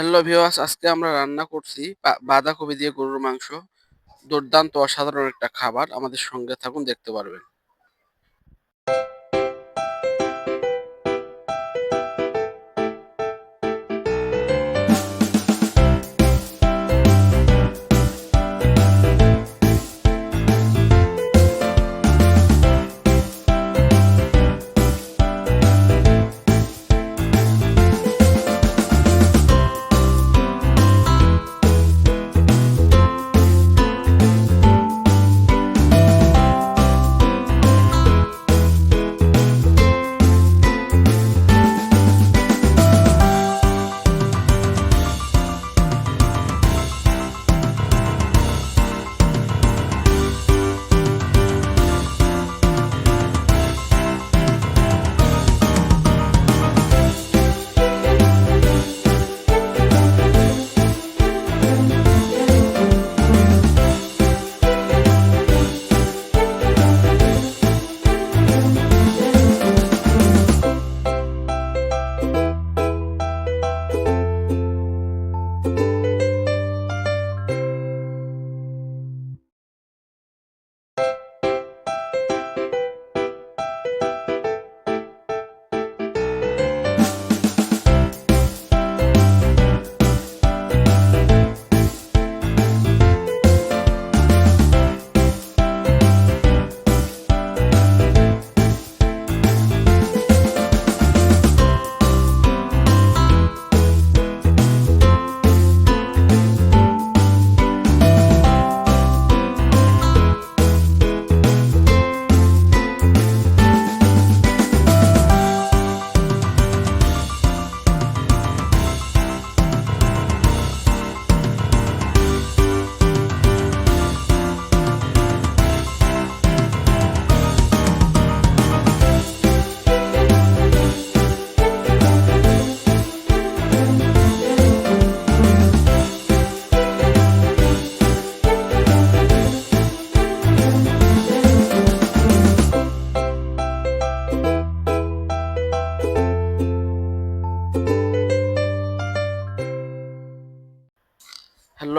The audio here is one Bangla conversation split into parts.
হ্যালো ভিওয়াস আজকে আমরা রান্না করছি বাঁধাকপি দিয়ে গরুর মাংস। দুর্দান্ত, অসাধারণ একটা খাবার। আমাদের সঙ্গে থাকুন, দেখতে পারবেন।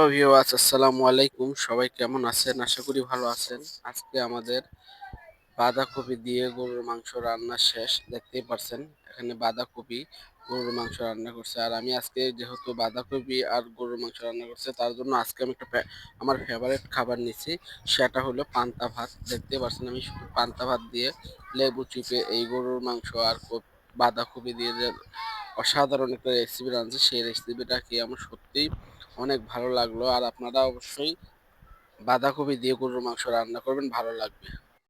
হ্যালো ভিউয়ার্স আসসালামু আলাইকুম। সবাই কেমন আছেন? আশা করি ভালো আছেন। আজকে আমাদের বাঁধাকপি দিয়ে গরুর মাংস রান্না শেষ। দেখতেই পারছেন, এখানে বাঁধাকপি গরুর মাংস রান্না করছে। আর আমি আজকে যেহেতু বাঁধাকপি আর গরুর মাংস রান্না করছে, তার জন্য আজকে আমি একটা আমার ফেভারিট খাবার নিচ্ছি। সেটা হলো পান্তা ভাত। দেখতে পারছেন, আমি শুধু পান্তা ভাত দিয়ে লেবু চিপে এই গরুর মাংস আর বাঁধাকপি দিয়ে যে অসাধারণ একটা রেসিপি রাঁধছে, সেই রেসিপিটা কি আমার সত্যিই অনেক ভালো লাগল। আর আপনারা অবশ্যই বাঁধাকপি দিয়ে গরুর মাংস রান্না করবেন ভালো লাগবে।